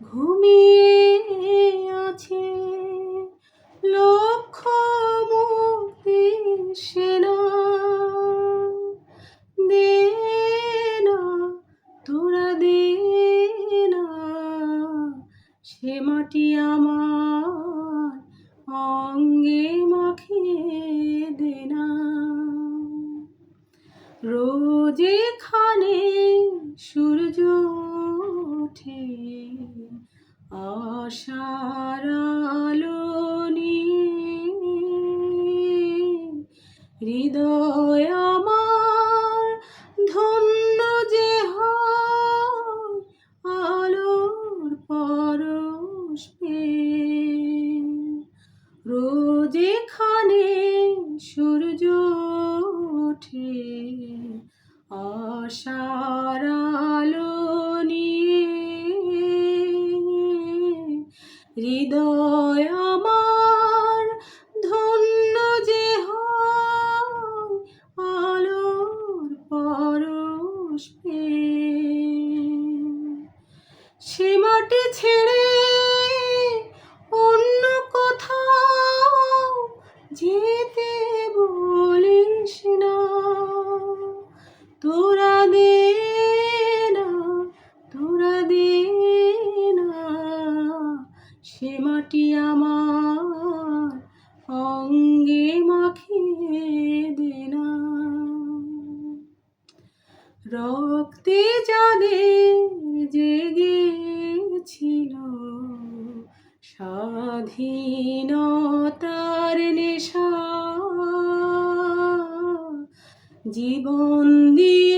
ঘুমিয়ে আছে লক্ষ মুক্তি সেনা দে না তোরা দে না মাটি আমার অঙ্গে মাখিয়ে দে না রোজ সূর্য ওঠে। আশার আলো নিয়ে হৃদয় হৃদয় আমার ধন্য যে হয় আলোর পরশ। সে মাটি ছেড়ে অন্য কোথাও যেতে মাটি আমার অঙ্গে মাখিয়ে দে না রক্তে যাদের জেগেছিল স্বাধীনতার নেশা। জীবন দিয়ে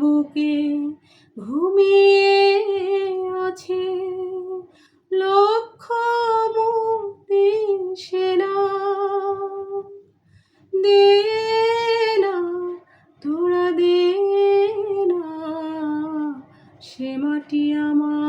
বুকে ঘুমিয়ে আছে। লক্ষ মুক্তি সেনা দে না তোরা দে না। সে মাটি আমার